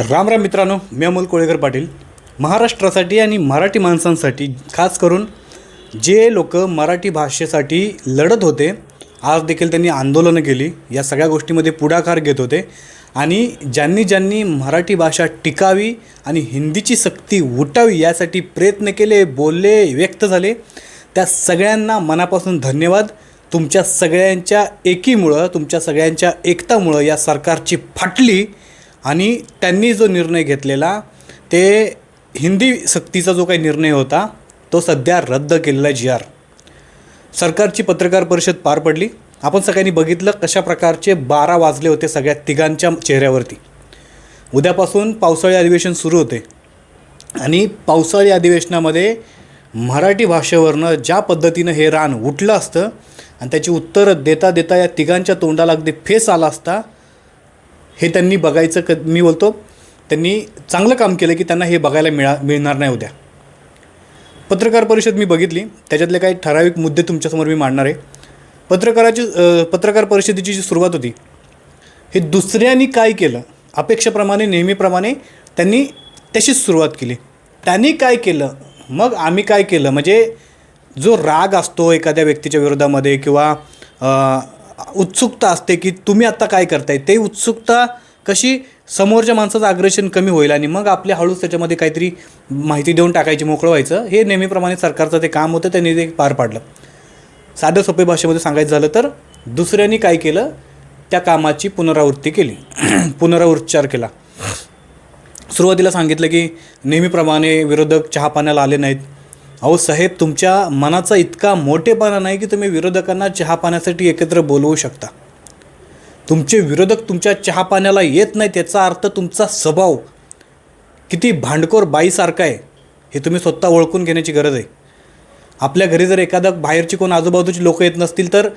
राम राम मित्रांनो मी अमोल कोळेकर पाटील. महाराष्ट्रासाठी आणि मराठी माणसांसाठी खास करून जे लोक मराठी भाषेसाठी लढत होते आज देखील त्यांनी आंदोलनं केली. या सगळ्या गोष्टीमध्ये पुढाकार घेत होते. आणि ज्यांनी ज्यांनी मराठी भाषा टिकावी आणि हिंदीची सक्ती उठावी यासाठी प्रयत्न केले बोलले व्यक्त झाले त्या सगळ्यांना मनापासून धन्यवाद. तुमच्या सगळ्यांच्या एकीमुळं तुमच्या सगळ्यांच्या एकतामुळं या सरकारची फाटली. आणि त्यांनी जो निर्णय घेतलेला ते हिंदी सक्तीचा जो काही निर्णय होता तो सध्या रद्द केलेला जी आर. सरकारची पत्रकार परिषद पार पडली. आपण सगळ्यांनी बघितलं कशा प्रकारचे बारा वाजले होते सगळ्या तिघांच्या चेहऱ्यावरती. उद्यापासून पावसाळी अधिवेशन सुरू होते. आणि पावसाळी अधिवेशनामध्ये मराठी भाषेवरनं ज्या पद्धतीनं हे रान उठलं असतं आणि त्याची उत्तरं देता देता या तिघांच्या तोंडाला अगदी फेस आला असता हे त्यांनी बघायचं क मी बोलतो त्यांनी चांगलं काम केलं की त्यांना हे बघायला मिळा मिळणार नाही उद्या. पत्रकार परिषद मी बघितली त्याच्यातले काही ठराविक मुद्दे तुमच्यासमोर मी मांडणार आहे. पत्रकाराची पत्रकार परिषदेची जी सुरुवात होती हे दुसऱ्यांनी काय केलं? अपेक्षेप्रमाणे नेहमीप्रमाणे त्यांनी तशीच सुरुवात केली. त्यांनी काय केलं? मग आम्ही काय केलं? म्हणजे जो राग असतो एखाद्या व्यक्तीच्या विरोधामध्ये किंवा उत्सुकता असते की तुम्ही आत्ता काय करताय? ते उत्सुकता कशी समोरच्या माणसाचं आग्रेशन कमी होईल आणि मग आपल्या हळूच त्याच्यामध्ये काहीतरी माहिती देऊन टाकायची मोकळं व्हायचं. हे नेहमीप्रमाणे सरकारचं ते काम होतं त्यांनी ते पार पाडलं. साध्या सोपे भाषेमध्ये सांगायचं झालं तर दुसऱ्यांनी काय केलं? त्या कामाची पुनरावृत्ती केली. पुनरावृच्चार केला. सुरुवातीला सांगितलं की नेहमीप्रमाणे विरोधक चहा पाण्याला आले नाहीत. अहो साहेब तुमच्या मनाचा इतका मोठेपणा नाही की तुम्ही विरोधकांना चहा पाण्यासाठी एकत्र बोलवू शकता. तुमचे विरोधक तुमच्या चहा पाण्याला येत नाही त्याचा अर्थ तुमचा स्वभाव किती भांडखोर बाईसारखा आहे हे तुम्ही स्वतः ओळखून घेण्याची गरज आहे. आपल्या घरी जर एखादा बाहेरची कोण आजूबाजूची लोकं येत नसतील तर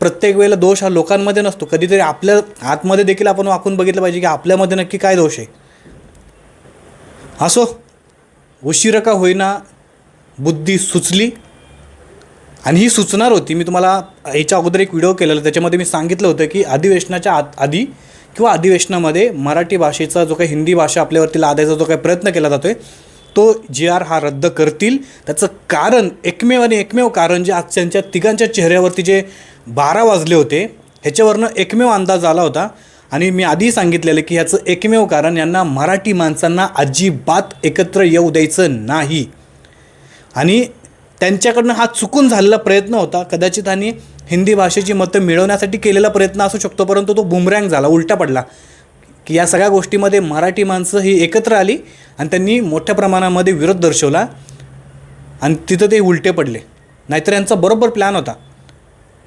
प्रत्येक वेळेला दोष हा लोकांमध्ये नसतो. कधीतरी आपल्या आतमध्ये देखील आपण वाकून बघितलं पाहिजे की आपल्यामध्ये नक्की काय दोष आहे. असो उशिरा का होईना बुद्धी सुचली. आणि ही सुचणार होती. मी तुम्हाला याच्या अगोदर एक व्हिडिओ केलेला. त्याच्यामध्ये मी सांगितलं होतं की अधिवेशनाच्या आत आधी किंवा अधिवेशनामध्ये मराठी भाषेचा जो काही हिंदी भाषा आपल्यावरती लादायचा जो काही प्रयत्न केला जातो आहे तो जी आर हा रद्द करतील. त्याचं कारण एकमेव आणि एकमेव कारण जे आज त्यांच्या तिघांच्या चेहऱ्यावरती जे बारा वाजले होते ह्याच्यावरनं एकमेव अंदाज आला होता. आणि मी आधी सांगितलेलं की ह्याचं एकमेव कारण यांना मराठी माणसांना अजिबात एकत्र येऊ द्यायचं नाही. आणि त्यांच्याकडनं हा चुकून झालेला प्रयत्न होता. कदाचित आणि हिंदी भाषेची मतं मिळवण्यासाठी केलेला प्रयत्न असू शकतो परंतु तो बुमरँग झाला उलटा पडला. की या सगळ्या गोष्टीमध्ये मराठी माणसं ही एकत्र आली आणि त्यांनी मोठ्या प्रमाणामध्ये विरोध दर्शवला आणि तिथं ते उलटे पडले. नाहीतर यांचा बरोबर प्लॅन होता.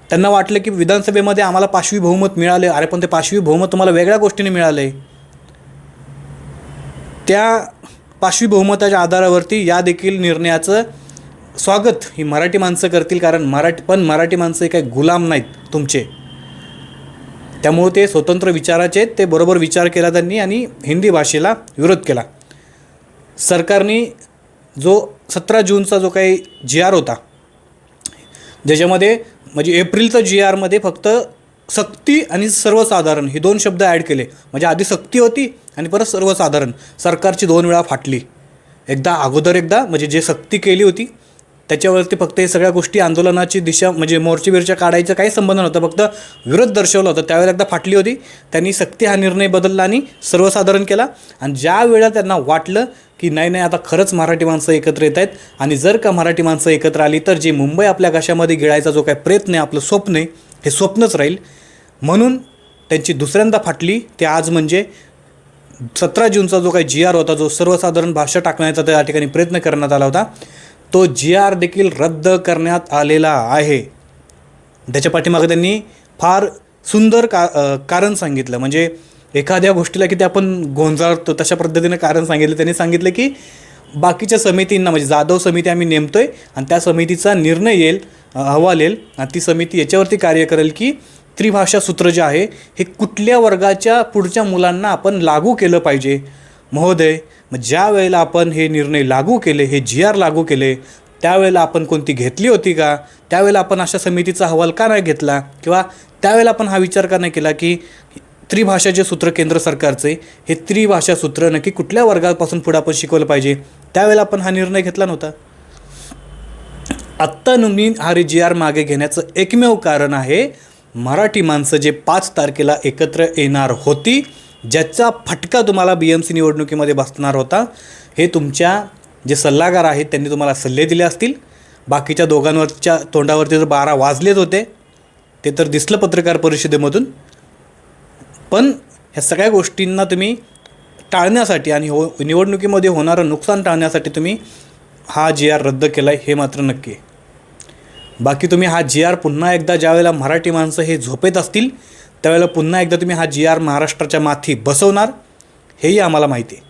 त्यांना वाटलं की विधानसभेमध्ये आम्हाला पाचवी बहुमत मिळाले अरे पण ते पाचवी बहुमत तुम्हाला वेगळ्या गोष्टीने मिळालं आहे त्या पाचवी बहुमताच्या आधारावरती या देखील निर्णयाचं स्वागत ही मराठी माणसं करतील कारण मराठी पण मराठी माणसं हे काही गुलाम नाहीत तुमचे. त्यामुळे ते स्वतंत्र विचाराचे ते बरोबर विचार केला त्यांनी आणि हिंदी भाषेला विरोध केला. सरकारने जो सतरा जूनचा जो काही जी आर होता ज्याच्यामध्ये म्हणजे एप्रिलचा जी आरमध्ये फक्त सक्ती आणि सर्वसाधारण हे दोन शब्द ॲड केले. म्हणजे आधी सक्ती होती आणि परत सर्वसाधारण. सरकारची दोन वेळा फाटली. एकदा अगोदर एकदा म्हणजे जे सक्ती केली होती त्याच्यावरती फक्त हे सगळ्या गोष्टी आंदोलनाची दिशा म्हणजे मोर्चे बिरच्या काढायचं काही संबंध नव्हता. फक्त विरोध दर्शवला होता. त्यावेळेला एकदा फाटली होती. त्यांनी सक्ती हा निर्णय बदलला आणि सर्वसाधारण केला. आणि ज्या वेळेला त्यांना वाटलं की नाही नाही आता खरंच मराठी माणसं एकत्र येत आहेत आणि जर का मराठी माणसं एकत्र आली तर जे मुंबई आपल्या घशामध्ये गिळायचा जो काही प्रयत्न आहे आपलं स्वप्न आहे हे स्वप्नच राहील. म्हणून त्यांची दुसऱ्यांदा फाटली ते आज म्हणजे सतरा जूनचा जो काही जी आर होता जो सर्वसाधारण भाषा टाकण्याचा त्या ठिकाणी प्रयत्न करण्यात आला होता तो जी आर देखील रद्द करण्यात आलेला आहे. त्याच्या पाठीमागे त्यांनी फार सुंदर का कारण सांगितलं. म्हणजे एखाद्या गोष्टीला किती आपण गोंजाळतो तशा पद्धतीनं कारण सांगितलं. त्यांनी सांगितलं की बाकीच्या समितींना म्हणजे जाधव समिती आम्ही नेमतोय आणि त्या समितीचा निर्णय येईल अहवाल येईल. आणि ती समिती याच्यावरती कार्य करेल की त्रिभाषा सूत्र जे आहे हे कुठल्या वर्गाच्या पुढच्या मुलांना आपण लागू केलं पाहिजे? महोदय मग ज्या वेळेला आपण हे निर्णय लागू केले हे जी आर लागू केले त्यावेळेला आपण कोणती घेतली होती का? त्यावेळेला आपण अशा समितीचा अहवाल का नाही घेतला? किंवा त्यावेळेला आपण हा विचार का नाही केला की त्रिभाषा जे सूत्र केंद्र सरकारचे हे त्रिभाषा सूत्र नक्की कुठल्या वर्गापासून पुढे आपण शिकवलं पाहिजे? त्यावेळेला आपण हा निर्णय घेतला नव्हता. आत्ता नवीन हा जी आर मागे घेण्याचं एकमेव कारण आहे मराठी माणसं जे पाच तारखेला एकत्र येणार होती ज्याचा फटका तुम्हाला बी एम सी निवडणुकीमध्ये बसणार होता हे तुमच्या जे सल्लागार आहेत त्यांनी तुम्हाला सल्ले दिले असतील. बाकीच्या दोघांवरच्या तोंडावरती जर बारा वाजलेच होते ते तर दिसलं पत्रकार परिषदेमधून. पण ह्या सगळ्या गोष्टींना तुम्ही टाळण्यासाठी आणि हो निवडणुकीमध्ये होणारं नुकसान टाळण्यासाठी तुम्ही हा जी आर रद्द केला आहे हे मात्र नक्की आहे. बाकी तुम्ही हा जी आर पुन्हा एकदा ज्यावेळेला मराठी माणसं हे झोपेत असतील त्यावेळेला पुन्हा एकदा तुम्ही हा जी आर महाराष्ट्राच्या माथी बसवणार हेही आम्हाला माहिती आहे.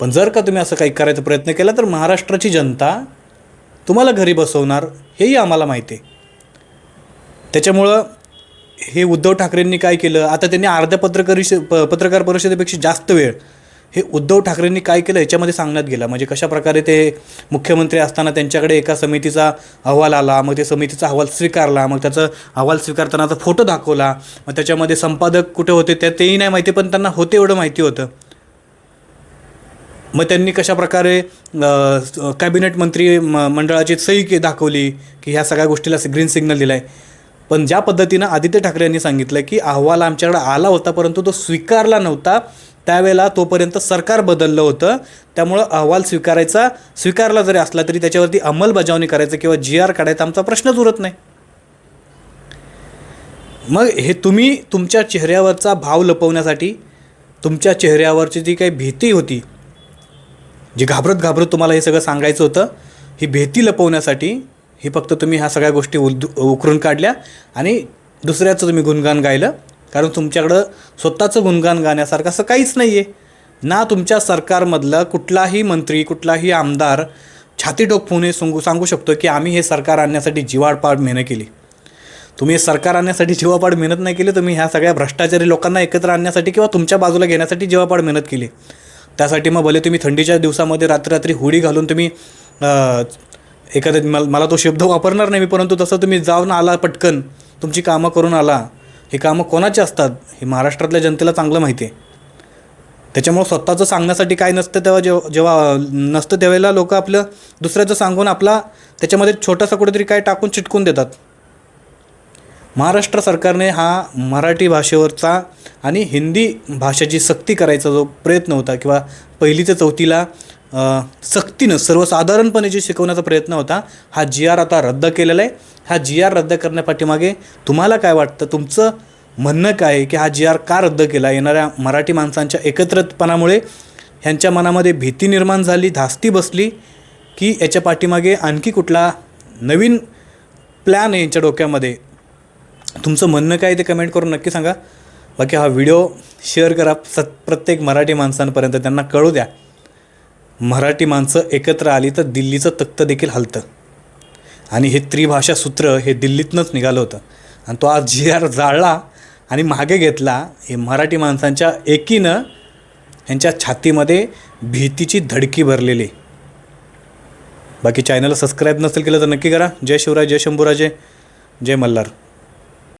पण जर का तुम्ही असं काही करायचा प्रयत्न केला तर महाराष्ट्राची जनता तुम्हाला घरी बसवणार हेही आम्हाला माहिती आहे. त्याच्यामुळं हे उद्धव ठाकरेंनी काय केलं आता त्यांनी अर्ध्या पत्रकारी प पत्रकार परिषदेपेक्षा जास्त वेळ हे उद्धव ठाकरेंनी काय केलं याच्यामध्ये सांगण्यात गेलं. म्हणजे कशाप्रकारे ते मुख्यमंत्री असताना त्यांच्याकडे एका समितीचा अहवाल आला मग ते समितीचा अहवाल स्वीकारला मग त्याचा अहवाल स्वीकारतानाचा फोटो दाखवला मग त्याच्यामध्ये संपादक कुठे होते त्या तेही नाही माहिती पण त्यांना होते एवढं माहिती होतं. मग त्यांनी कशाप्रकारे कॅबिनेट मंत्री म मंडळाची सही के दाखवली की ह्या सगळ्या गोष्टीला ग्रीन सिग्नल दिला आहे पण ज्या पद्धतीनं आदित्य ठाकरे यांनी सांगितलं की अहवाल आमच्याकडे आला होता परंतु तो स्वीकारला नव्हता. त्यावेळेला तोपर्यंत सरकार बदललं होतं. त्यामुळं अहवाल स्वीकारायचा. स्वीकारला जरी असला तरी त्याच्यावरती अंमलबजावणी करायचं किंवा जी आर काढायचा आमचा प्रश्नच उरत नाही. मग हे तुम्ही तुमच्या चेहऱ्यावरचा भाव लपवण्यासाठी तुमच्या चेहऱ्यावरची जी काही भीती होती जी घाबरत घाबरत तुम्हाला हे सगळं सांगायचं होतं ही भीती लपवण्यासाठी ही फक्त तुम्ही ह्या सगळ्या गोष्टी उल उकरून काढल्या आणि दुसऱ्याचं तुम्ही गुणगान गायलं. कारण तुमच्याकडं स्वतःचं गुणगान गाण्यासारखं असं काहीच नाही आहे ना तुमच्या सरकारमधलं कुठलाही मंत्री कुठलाही आमदार छाती टोकवून सांगू सांगू शकतो की आम्ही हे सरकार आणण्यासाठी जीवाडपाड मेहनत केली. तुम्ही हे सरकार आणण्यासाठी जीवापाड मेहनत नाही केली तुम्ही ह्या सगळ्या भ्रष्टाचारी लोकांना एकत्र आणण्यासाठी किंवा तुमच्या बाजूला घेण्यासाठी जीवापाड मेहनत केली. त्यासाठी मग भले तुम्ही थंडीच्या दिवसामध्ये रात्री रात्री हुडी घालून तुम्ही एखाद्या मला मला तो शब्द वापरणार नाही मी परंतु तसं तुम्ही जाऊन आला पटकन तुमची कामं करून आला ही कामं कोणाची असतात हे महाराष्ट्रातल्या जनतेला चांगलं माहिती आहे. त्याच्यामुळं स्वतःचं सांगण्यासाठी काय नसतं तेव्हा जेव्हा जेव्हा नसतं त्यावेळेला लोक आपलं दुसऱ्याचं सांगून आपला त्याच्यामध्ये छोटासा कुठेतरी काय टाकून चिटकून देतात. महाराष्ट्र सरकारने हा मराठी भाषेवरचा आणि हिंदी भाषेची सक्ती करायचा जो प्रयत्न होता किंवा पहिली ते चौथीला सक्तीनं सर्वसाधारणपणे जे शिकवण्याचा प्रयत्न होता हा जी आर आता रद्द केलेला आहे. हा जी आर रद्द करण्यापाठीमागे तुम्हाला काय वाटतं? तुमचं म्हणणं काय आहे की हा जी आर का रद्द केला? येणाऱ्या मराठी माणसांच्या एकत्रितपणामुळे ह्यांच्या मनामध्ये भीती निर्माण झाली धास्ती बसली की याच्या पाठीमागे आणखी कुठला नवीन प्लॅन आहे यांच्या डोक्यामध्ये? तुमचं म्हणणं काय ते कमेंट करून नक्की सांगा. बाकी हा व्हिडिओ शेअर करा. स प्रत्येक मराठी माणसांपर्यंत त्यांना कळू द्या. मराठी माणसं एकत्र आली तर दिल्लीचं तख्त देखील हलतं. आणि हे त्रिभाषा सूत्र हे दिल्लीतनंच निघालं होतं. आणि तो आज जी आर जाळला आणि मागे घेतला हे मराठी माणसांच्या एकीनं ह्यांच्या छातीमध्ये भीतीची धडकी भरलेली. बाकी चॅनलला सबस्क्राईब नसेल केलं तर नक्की करा. जय शिवराय जय शंभूराजे जय मल्हार.